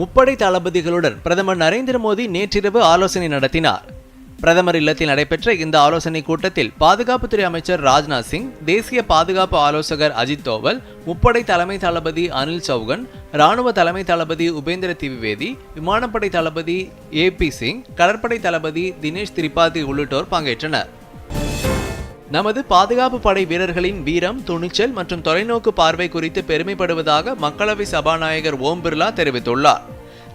முப்படை தளபதிகளுடன் பிரதமர் நரேந்திர மோடி நேற்றிரவு ஆலோசனை நடத்தினார். பிரதமர் இல்லத்தில் நடைபெற்ற இந்த ஆலோசனை கூட்டத்தில் பாதுகாப்புத்துறை அமைச்சர் ராஜ்நாத் சிங் தேசிய பாதுகாப்பு ஆலோசகர் அஜித் தோவல் முப்படை தலைமை தளபதி அனில் சௌகன் ராணுவ தலைமை தளபதி உபேந்திர திவிவேதி விமானப்படை தளபதி ஏ பி சிங் கடற்படை தளபதி தினேஷ் திரிபாதி உள்ளிட்டோர் பங்கேற்றனர். நமது பாதுகாப்பு படை வீரர்களின் வீரம் துணிச்சல் மற்றும் தொலைநோக்கு பார்வை குறித்து பெருமைப்படுவதாக மக்களவை சபாநாயகர் ஓம் பிர்லா தெரிவித்துள்ளார்.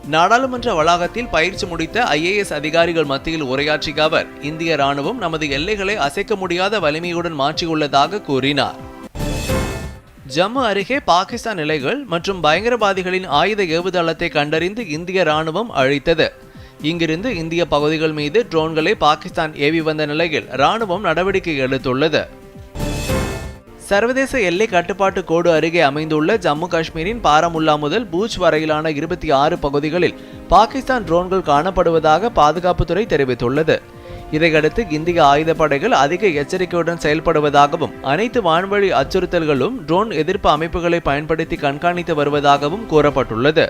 நாடாளுமன்ற வளாகத்தில் பயிற்சி முடித்த ஐஏஎஸ் அதிகாரிகள் மத்தியில் உரையாற்றிய அவர் இந்திய ராணுவம் நமது எல்லைகளை அசைக்க முடியாத வலிமையுடன் மாற்றியுள்ளதாக கூறினார். ஜம்மு அருகே பாகிஸ்தான் நிலைகள் மற்றும் பயங்கரவாதிகளின் ஆயுத ஏவுதளத்தை கண்டறிந்து இந்திய ராணுவம் அழித்தது. இங்கிருந்து இந்திய பகுதிகள் மீது ட்ரோன்களை பாகிஸ்தான் ஏவி வந்த நிலையில் ராணுவம் நடவடிக்கை எடுத்துள்ளது. சர்வதேச எல்லை கட்டுப்பாட்டு கோடு அருகே அமைந்துள்ள ஜம்மு காஷ்மீரின் பாரமுல்லா முதல் பூஜ் வரையிலான இருபத்தி ஆறு பகுதிகளில் பாகிஸ்தான் ட்ரோன்கள் காணப்படுவதாக பாதுகாப்புத்துறை தெரிவித்துள்ளது. இதையடுத்து இந்திய ஆயுதப்படைகள் அதிக எச்சரிக்கையுடன் செயல்படுவதாகவும் அனைத்து வான்வழி அச்சுறுத்தல்களும் ட்ரோன் எதிர்ப்பு அமைப்புகளை பயன்படுத்தி கண்காணித்து வருவதாகவும் கூறப்பட்டுள்ளது.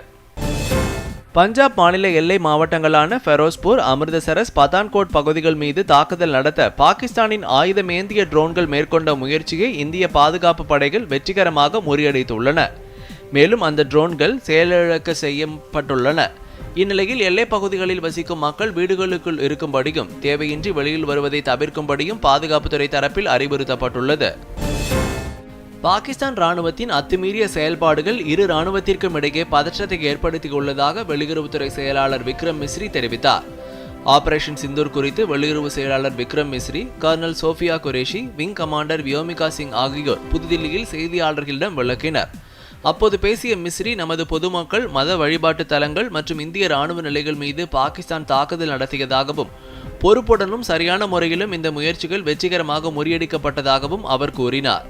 பஞ்சாப் மாநில எல்லை மாவட்டங்களான ஃபெரோஸ்பூர் அமிர்தசரஸ் பதான்கோட் பகுதிகள் மீது தாக்குதல் நடத்த பாகிஸ்தானின் ஆயுதமேந்திய ட்ரோன்கள் மேற்கொண்ட முயற்சியை இந்திய பாதுகாப்பு படைகள் வெற்றிகரமாக முறியடித்துள்ளன. மேலும் அந்த ட்ரோன்கள் செயலிழக்க செய்யப்பட்டுள்ளன. இந்நிலையில் எல்லைப் பகுதிகளில் வசிக்கும் மக்கள் வீடுகளுக்குள் இருக்கும்படியும் தேவையின்றி வெளியில் வருவதை தவிர்க்கும்படியும் பாதுகாப்புத்துறை தரப்பில் அறிவுறுத்தப்பட்டுள்ளது. பாகிஸ்தான் ராணுவத்தின் அத்துமீறிய செயல்பாடுகள் இரு ராணுவத்திற்கும் இடையே பதற்றத்தை ஏற்படுத்தியுள்ளதாக வெளியுறவுத்துறை செயலாளர் விக்ரம் மிஸ்ரி தெரிவித்தார். ஆபரேஷன் சிந்தூர் குறித்து வெளியுறவு செயலாளர் Vikram Misri colonel Sophia Qureshi wing commander Vyomika Singh ஆகியோர் புதுதில்லியில் செய்தியாளர்களிடம் விளக்கினர். அப்போது பேசிய மிஸ்ரி நமது பொதுமக்கள் மத வழிபாட்டு தலங்கள் மற்றும் இந்திய ராணுவ நிலைகள் மீது பாகிஸ்தான் தாக்குதல் நடத்தியதாகவும் பொறுப்புடனும் சரியான முறையிலும் இந்த முயற்சிகள் வெற்றிகரமாக முறியடிக்கப்பட்டதாகவும் அவர் கூறினார்.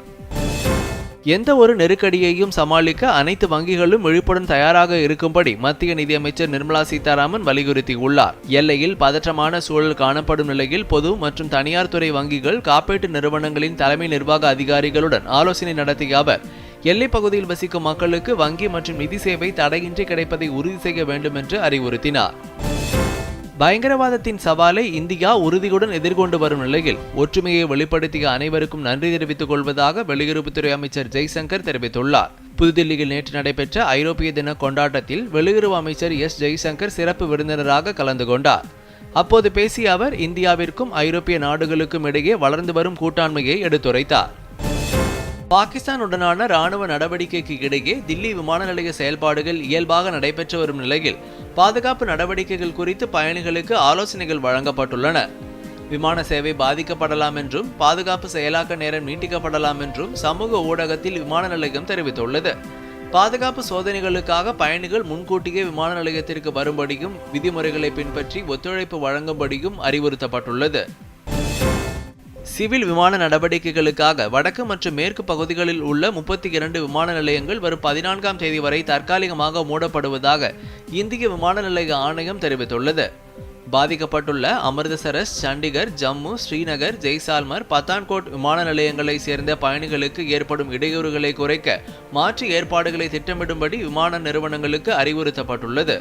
எந்த ஒரு நெருக்கடியையும் சமாளிக்க அனைத்து வங்கிகளும் விழிப்புடன் தயாராக இருக்கும்படி மத்திய நிதியமைச்சர் நிர்மலா சீதாராமன் வலியுறுத்தியுள்ளார். எல்லையில் பதற்றமான சூழல் காணப்படும் நிலையில் பொது மற்றும் தனியார் துறை வங்கிகள் காப்பீட்டு நிறுவனங்களின் தலைமை நிர்வாக அதிகாரிகளுடன் ஆலோசனை நடத்திய அவர் எல்லை பகுதியில் வசிக்கும் மக்களுக்கு வங்கி மற்றும் நிதி சேவை தடையின்றி கிடைப்பதை உறுதி செய்ய வேண்டும் என்று அறிவுறுத்தினார். பயங்கரவாதத்தின் சவாலை இந்தியா உறுதியுடன் எதிர்கொண்டு வரும் நிலையில் ஒற்றுமையை வெளிப்படுத்திய அனைவருக்கும் நன்றி தெரிவித்துக் கொள்வதாக வெளியுறவுத்துறை அமைச்சர் ஜெய்சங்கர் தெரிவித்துள்ளார். புதுதில்லியில் நேற்று நடைபெற்ற ஐரோப்பிய தின கொண்டாட்டத்தில் வெளியுறவு அமைச்சர் எஸ். ஜெய்சங்கர் சிறப்பு விருந்தினராக கலந்து கொண்டார். அப்போது பேசிய அவர் இந்தியாவிற்கும் ஐரோப்பிய நாடுகளுக்கும் இடையே வளர்ந்து வரும் கூட்டாண்மையை எடுத்துரைத்தார். பாகிஸ்தானுடனான ராணுவ நடவடிக்கைக்கு இடையே தில்லி விமான நிலைய செயல்பாடுகள் இயல்பாக நடைபெற்று வரும் நிலையில் பாதுகாப்பு நடவடிக்கைகள் குறித்து பயணிகளுக்கு ஆலோசனைகள் வழங்கப்பட்டுள்ளன. விமான சேவை பாதிக்கப்படலாம் என்றும் பாதுகாப்பு செயலாக்க நேரம் நீட்டிக்கப்படலாம் என்றும் சமூக ஊடகத்தில் விமான நிலையம் தெரிவித்துள்ளது. பாதுகாப்பு சோதனைகளுக்காக பயணிகள் முன்கூட்டியே விமான நிலையத்திற்கு வரும்படியும் விதிமுறைகளை பின்பற்றி ஒத்துழைப்பு வழங்கும்படியும் அறிவுறுத்தப்பட்டுள்ளது. சிவில் விமான நடவடிக்கைகளுக்காக வடக்கு மற்றும் மேற்கு பகுதிகளில் உள்ள முப்பத்தி இரண்டு விமான நிலையங்கள் வரும் பதினான்காம் தேதி வரை தற்காலிகமாக மூடப்படுவதாக இந்திய விமான நிலைய ஆணையம் தெரிவித்துள்ளது. பாதிக்கப்பட்டுள்ள அமிர்தசரஸ் சண்டிகர் ஜம்மு ஸ்ரீநகர் ஜெய்சால்மர் பத்தான்கோட் விமான நிலையங்களை சேர்ந்த பயணிகளுக்கு ஏற்படும் இடையூறுகளை குறைக்க மாற்று ஏற்பாடுகளை திட்டமிடும்படி விமான நிறுவனங்களுக்கு அறிவுறுத்தப்பட்டுள்ளது.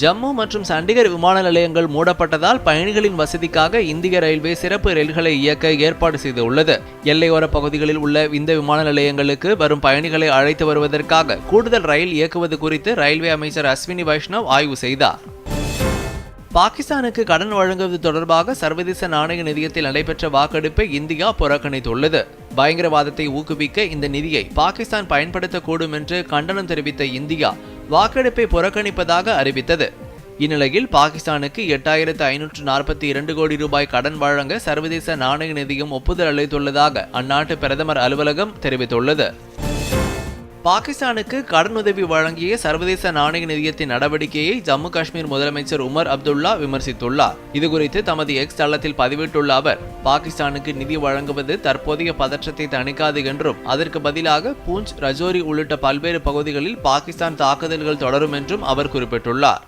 ஜம்மு மற்றும் சண்டிகர் விமான நிலையங்கள் மூடப்பட்டதால் பயணிகளின் வசதிக்காக இந்திய ரயில்வே சிறப்பு ரயில்களை இயக்க ஏற்பாடு செய்துள்ளது. எல்லையோர பகுதிகளில் உள்ள இந்த விமான நிலையங்களுக்கு வரும் பயணிகளை அழைத்து வருவதற்காக கூடுதல் ரயில் இயக்குவது குறித்து ரயில்வே அமைச்சர் அஸ்வினி வைஷ்ணவ் ஆய்வு செய்தார். பாகிஸ்தானுக்கு கடன் வழங்குவது தொடர்பாக சர்வதேச நாணய நிதியத்தில் நடைபெற்ற வாக்கெடுப்பை இந்தியா புறக்கணித்துள்ளது. பயங்கரவாதத்தை ஊக்குவிக்க இந்த நிதியை பாகிஸ்தான் பயன்படுத்தக்கூடும் என்று கண்டனம் தெரிவித்த இந்தியா வாக்கெடுப்பை புறக்கணிப்பதாக அறிவித்தது. இந்நிலையில் பாகிஸ்தானுக்கு எட்டாயிரத்து ஐநூற்று நாற்பத்தி இரண்டு கோடி ரூபாய் கடன் வழங்க சர்வதேச நாணய நிதியம் ஒப்புதல் அளித்துள்ளதாக அந்நாட்டு பிரதமர் அலுவலகம் தெரிவித்துள்ளது. பாகிஸ்தானுக்கு கடனுதவி வழங்கிய சர்வதேச நாணய நிதியத்தின் நடவடிக்கையை ஜம்மு காஷ்மீர் முதலமைச்சர் உமர் அப்துல்லா விமர்சித்துள்ளார். இதுகுறித்து தமது எக்ஸ் தளத்தில் பதிவிட்டுள்ள அவர் பாகிஸ்தானுக்கு நிதி வழங்குவது தற்போதைய பதற்றத்தை தணிக்காது என்றும் அதற்கு பதிலாக பூஞ்ச் ரஜோரி உள்ளிட்ட பல்வேறு பகுதிகளில் பாகிஸ்தான் தாக்குதல்கள் தொடரும் என்றும் அவர் குறிப்பிட்டுள்ளார்.